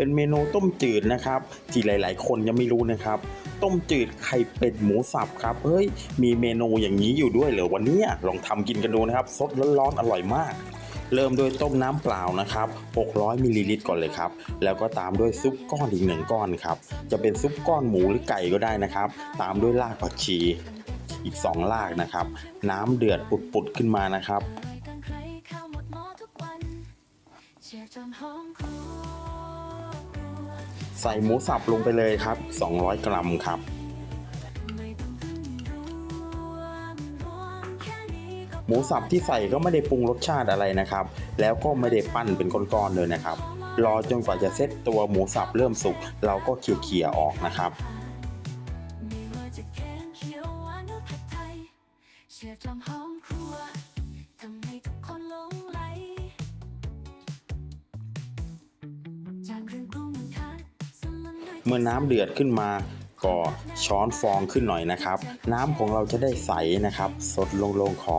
เป็นเมนูต้มจืดนะครับ ที่หลาย ๆ คนยังไม่รู้นะครับ ต้มจืดไข่เป็ดหมูสับครับเฮ้ยมีเมนูอย่างนี้อยู่ด้วยเหรอวันนี้ลองทำกินกันดูนะครับสดร้อนๆอร่อยมากเริ่มด้วยต้มน้ำเปล่านะครับ 600มิลลิลิตรก่อนเลยครับ แล้วก็ตามด้วยซุปก้อนอีกหนึ่งก้อนครับ จะเป็นซุปก้อนหมูหรือไก่ก็ได้นะครับ ตามด้วยรากผักชี อีก 2 รากนะครับ น้ำเดือดปุดๆขึ้นมานะครับ ใส่หมูสับลงไปเลยครับ 200 กรัมครับไม่ต้องพึ่งรวมรวมแค่นี้ก็หมูสับที่ใส่ก็ไม่ได้ปรุงรสชาติอะไรนะครับ แล้วก็ไม่ได้ปั้นเป็นก้อนๆเลยนะครับ รอจนกว่าจะเซ็ตตัวหมูสับเริ่มสุก เราก็เขี่ยๆออกนะครับไม่ว่าจะแกงเชียร์จอมห้องครัว เมื่อน้ำเดือดขึ้นมาก็ช้อนฟองขึ้นหน่อยนะครับ น้ำของเราจะได้ใสนะครับ สดลงลงคอ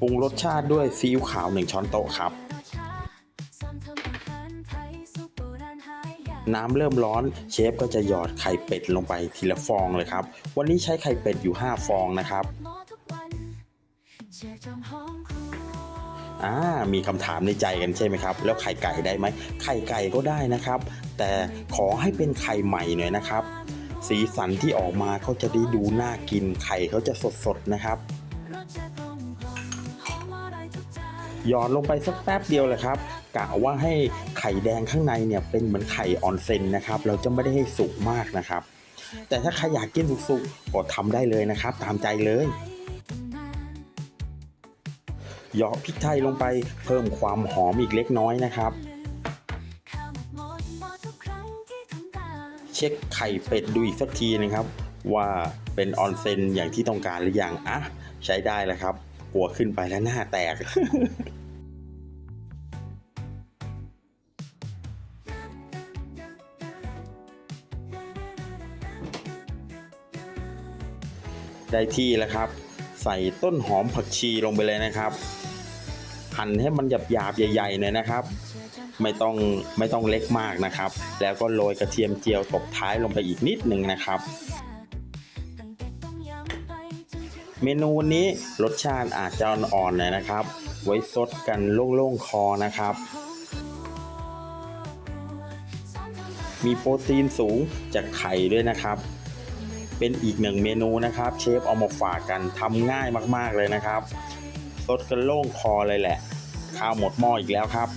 ปรุงรสชาติด้วยซีอิ๊วขาวหนึ่งช้อนโต๊ะครับ น้ำเริ่มร้อนเชฟก็จะหยอดไข่เป็ดลงไปทีละฟองเลยครับ วันนี้ใช้ไข่เป็ดอยู่ 5 ฟองนะครับ อ่ามีคำถามในใจกันใช่ไหมครับ แล้วไข่ไก่ได้ไหมไข่ไก่ก็ได้นะครับ แต่ขอให้เป็นไข่ใหม่หน่อยนะครับ สีสันที่ออกมาก็จะได้ดูน่ากินไข่เขาจะสดๆนะครับรสชาติกลมกล่อมหยทุกจานหยอดลงไปสักแป๊บเดียวเลยครับกะว่าให้ไข่แดงข้างในเนี่ยเป็นเหมือนไข่ออนเซนนะครับ เราจะไม่ได้ให้สุกมากนะครับ แต่ถ้าใครอยากกินสุกๆก็ทำได้เลยนะครับ ตามใจเลย เหยาะพริกไทยลงไปเพิ่มความหอมอีกเล็กน้อยนะครับ เช็คไข่เป็ดดูอีกสักทีนะครับ ว่าเป็นออนเซนอย่างที่ต้องการหรือยังอะใช้ได้แล้วครับกลัวขึ้นไปแล้วหน้าแตกได้ที่แล้วครับ ใส่ต้นหอมผักชีลงไปเลยนะครับหั่นให้มันหยาบๆใหญ่ๆหน่อยนะครับ ไม่ต้องไม่ต้องเล็กมากนะครับ แล้วก็โรยกระเทียมเจียวตบท้ายลงไปอีกนิดหนึ่งนะครับ เมนูวันนี้รสชาติอาจจะอ่อนๆหน่อยนะครับ ไว้ซดกันโล่งๆคอนะครับมีโปรตีนสูงจากไข่ด้วยนะครับ เป็นอีกหนึ่งเมนูนะครับเชฟเอามาฝากกันทำง่ายมากๆเลยนะครับสดกันโล่งคอเลยแหละ ข้าวหมดหม้ออีกแล้วครับ